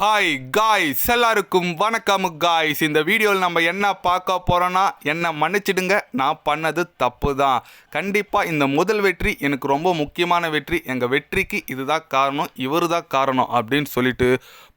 Hi guys எல்லாருக்கும் வணக்கம் guys இந்த வீடியோவில் நம்ம என்ன பார்க்க போகிறோன்னா என்னை மன்னிச்சிடுங்க. நான் பண்ணது தப்பு தான் கண்டிப்பாக இந்த முதல் வெற்றி எனக்கு ரொம்ப முக்கியமான வெற்றி. எங்கள் வெற்றிக்கு இதுதான் காரணம் இவர் தான் காரணம் அப்படின்னு சொல்லிட்டு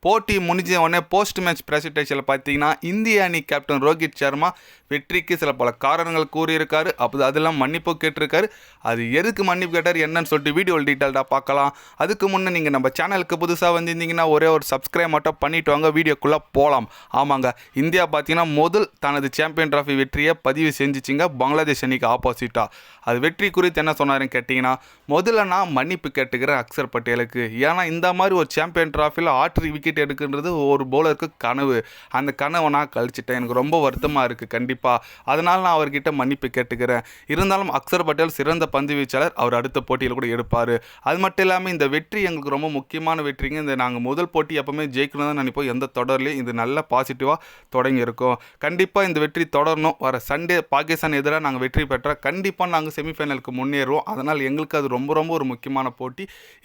போட்டி முடிஞ்ச உடனே போஸ்ட் மேட்ச் ப்ரெசன்டேஷனில் பார்த்தீங்கன்னா இந்திய அணி கேப்டன் ரோஹித் சர்மா வெற்றிக்கு சில பல காரணங்கள் கூறியிருக்காரு. அப்போ அதெல்லாம் மன்னிப்பு கேட்டிருக்காரு. அது எதுக்கு மன்னிப்பு கேட்டார் என்னன்னு சொல்லிட்டு வீடியோவில் டீட்டெயில்டாக பார்க்கலாம். அதுக்கு முன்னே நீங்கள் நம்ம சேனலுக்கு புதுசாக வந்திருந்தீங்கன்னா ஒரே ஒரு சப்ஸ்கிரைப் மட்டும் பண்ணிட்டு வாங்க வீடியோக்குள்ளே போகலாம் ஆமாங்க இந்தியா பார்த்தீங்கன்னா முதல் தனது சாம்பியன் ட்ராஃபி வெற்றியை பதிவு செஞ்சிச்சிங்க பங்களாதேஷ் அணிக்கு ஆப்போசிட்டாக அது வெற்றி குறித்து என்ன சொன்னாருன்னு கேட்டிங்கன்னா முதல்ல நான் மன்னிப்பு கேட்டுக்கிறேன் அக்சர் பட்டேலுக்கு. ஏன்னா இந்த மாதிரி ஒரு சாம்பியன் ட்ராஃபியில் ஆற்று விக்கெட் எடுக்கின்றது ஒரு பவுலருக்கு கனவு. அந்த கனவை நான் கழிச்சிட்டேன். எனக்கு ரொம்ப வருத்தமாக இருக்குது கண்டிப்பாக அதனால் நான் அவர்கிட்ட மன்னிப்பு கேட்டுக்கிறேன். இருந்தாலும் அக்சர் பட்டேல் சிறந்த பந்து வீச்சாளர். அவர் அடுத்த போட்டியில் கூட எடுப்பார். அது மட்டும் இல்லாமல் இந்த வெற்றி எங்களுக்கு ரொம்ப முக்கியமான வெற்றிங்க. இந்த நாங்கள் முதல் போட்டி எப்பவுமே ஜெயிக்கணும் தான் நினைப்போம். எந்த தொடர்லையும் இது நல்ல பாசிட்டிவாக தொடங்கி இருக்கும் கண்டிப்பாக இந்த வெற்றி தொடரணும். வர சண்டே பாகிஸ்தான் எதிராக நாங்கள் வெற்றி பெற்றால் கண்டிப்பாக நாங்கள் செமிஃபைனலுக்கு முன்னேறுவோம். அதனால் எங்களுக்கு அது ரொம்ப ரொம்ப ஒரு முக்கியமான போட்டி.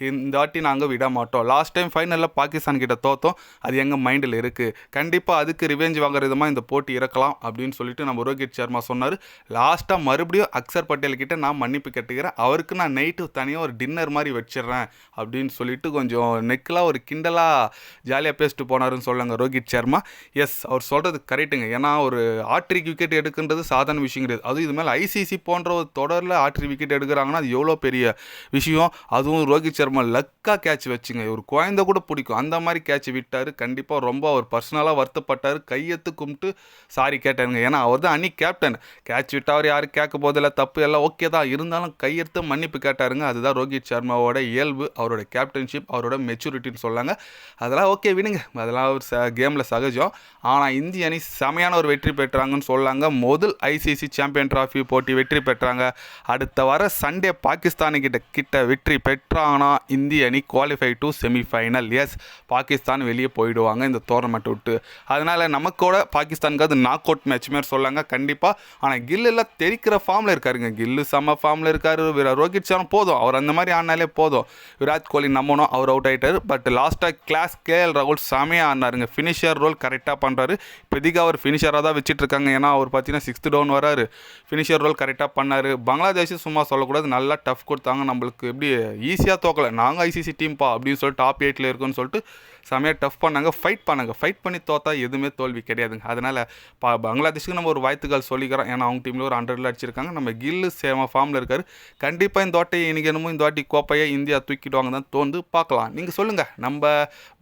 இந்த வாட்டி நாங்கள் விட மாட்டோம். லாஸ்ட் டைம் ஃபைனலில் பாகிஸ்தான் கிட்ட தோத்தோம். அது எங்கள் மைண்டில் இருக்குது கண்டிப்பாக அதுக்கு ரிவெஞ்ச் வாங்குற விதமாக இந்த போட்டி இறக்கலாம் அப்படின்னு சொல்லிட்டு நம்ம ரோஹித் சர்மா சொன்னார். லாஸ்ட்டாக மறுபடியும் அக்சர் பட்டேல் கிட்ட நான் மன்னிப்பு கேட்டுக்கிறேன். அவருக்கு நான் நைட்டு தனியாக ஒரு டின்னர் மாதிரி வச்சிடுறேன் அப்படின்னு சொல்லிட்டு கொஞ்சம் நெக்கலாக ஒரு கிண்டலாக ஜாலியாக பேசிட்டு போனாருன்னு சொல்லுங்க ரோஹித் சர்மா. எஸ் அவர் சொல்கிறது கரெக்டுங்க ஏன்னா ஒரு ஆட்ரிக் விக்கெட் எடுக்கின்றது சாதாரண விஷயம் கிடையாது. அதுவும் இது மேலே ஐசிசி போன்ற ஒரு தொடரில் ஆட்ரி விக்கெட் எடுக்கிறாங்கன்னா அது எவ்வளோ பெரிய விஷயம்? அதுவும் ரோஹித் சர்மா லக்காக கேட்ச் வச்சுங்க. ஒரு குழந்தை கூட பிடிக்கும். அந்த மாதிரி கேட்ச் விட்டார். கண்டிப்பாக ரொம்ப அவர் பர்சனலாக வருத்தப்பட்டார். கையெத்து கும்பிட்டு சாரி கேட்டாருங்க ஏன்னா அவர் தான் அன்னி கேப்டன் கேட்ச் விட்டால் அவர் யாரும் கேட்க போதில்ல தப்பு எல்லாம் ஓகே தான். இருந்தாலும் கையெடுத்து மன்னிப்பு கேட்டாருங்க. அதுதான் ரோஹித் சர்மாவோட இயல்பு. அவரோட கேப்டன்ஷிப் அவரோட மெச்சூரிட்டின்னு சொல்லாங்க. அதெல்லாம் ஓகே விடுங்க. அதெல்லாம் ஒரு ச கேமில் சகஜம். ஆனால் இந்திய அணி செமையான ஒரு வெற்றி பெற்றாங்கன்னு சொல்லாங்க. முதல் ஐசிசி சாம்பியன் ட்ராஃபி போட்டி வெற்றி பெற்றாங்க. அடுத்த வர சண்டே பாகிஸ்தானு கிட்ட கிட்ட வெற்றி பெற்றாங்கன்னா இந்திய அணி qualify to semifinal yes Pakistan வெளியே போயிடுவாங்க இந்த டோர்னமெண்ட் விட்டு. அதனால் நமக்கோட பாகிஸ்தானுக்கு அது நாக் அவுட் மேட்ச் மாதிரி சொல்லாங்க. கண்டிப்பாக ஆனால் கில்லெல்லாம் தெரிக்கிற ஃபார்மில் இருக்காருங்க. கில்லு செம்ம ஃபார்மில் இருக்கார். விரா ரோஹித் சர்மா போதும். அவர் அந்த மாதிரி ஆனாலே போதும். விராட் கோலி நம்பணும் அவர் அவுட் ஆகிட்டார் பட் லாஸ்ட்டாக கிளாஸ் கேஎல் ராகுல் செமையாக ஆனாருங்க ஃபினிஷர் ரோல் கரெக்டாக பண்ணுறாரு இப்போதைக்கு அவர் ஃபினிஷராக தான் வச்சுட்டு இருக்காங்க ஏன்னா அவர் பார்த்தீங்கன்னா சிக்ஸ்த் டவுன் வராரு. ஃபினிஷர் ரோல் கரெக்டாக பண்ணார். பங்களாதேஷ் சும்மா சொல்லக்கூடாது. நல்லா டஃப் கொடுத்தாங்க. நம்மளுக்கு எப்படி ஈஸியாக தோக்கலை. நாங்கள் ஐசிசி டீம்ப்பா அப்படின்னு சொல்லிட்டு டாப் எயிட்டில் இருக்குன்னு சொல்லிட்டு செமையாக டஃப் பண்ணாங்க. ஃபைட் பண்ணாங்க. ஃபைட் பண்ணி தோத்தா எதுவுமே தோல்வி கிடையாதுங்க. அதனால் பா பங்களாதேஷுக்கு நம்ம ஒரு வாழ்த்துக்கள் சொல்லிக்கிறோம். ஏன்னா அவங்க டீமில் ஒரு ஹண்ட்ரட்ல அடிச்சிருக்காங்க. நம்ம கில்லு சேம ஃபார்மில் இருக்கார். கண்டிப்பாக இந்த வாட்டி இன்னைக்கு என்னமோ இந்த வாட்டி கோப்பையை இந்தியா தூக்கிடுவாங்க தான் தோந்து பார்க்கலாம். நீங்கள் சொல்லுங்கள் நம்ம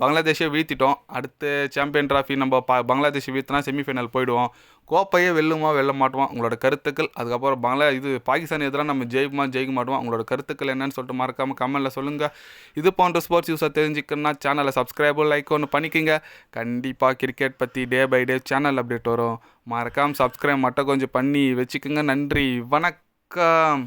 பங்களாதேஷை வீழ்த்திட்டோம். அடுத்து சாம்பியன் ட்ராஃபி நம்ம பா பங்களாதேஷை வீழ்த்தினா செமிஃபைனல் போயிடுவோம். கோப்பையே வெல்லுமா வெல்ல மாட்டோம்? உங்களோட கருத்துக்கள் அதுக்கப்புறம் பங்களா இது பாகிஸ்தான் எதிராக நம்ம ஜெயிக்குமா ஜெயிக்க மாட்டோம் உங்களோட கருத்துக்கள் என்னன்னு சொல்லிட்டு மறக்காமல் கமெண்ட்டில் சொல்லுங்கள் இது போன்ற ஸ்போர்ட்ஸ் யூஸை தெரிஞ்சுக்கணும்னா சேனலை சப்ஸ்கிரைபர் லைக் ஒன்று பண்ணிக்கோங்க. கண்டிப்பாக கிரிக்கெட் பற்றி day by day channel update வரும். மறக்காமல் சப்ஸ்கிரைப் மட்டும் கொஞ்சம் பண்ணி வச்சுக்கோங்க. நன்றி. வணக்கம்.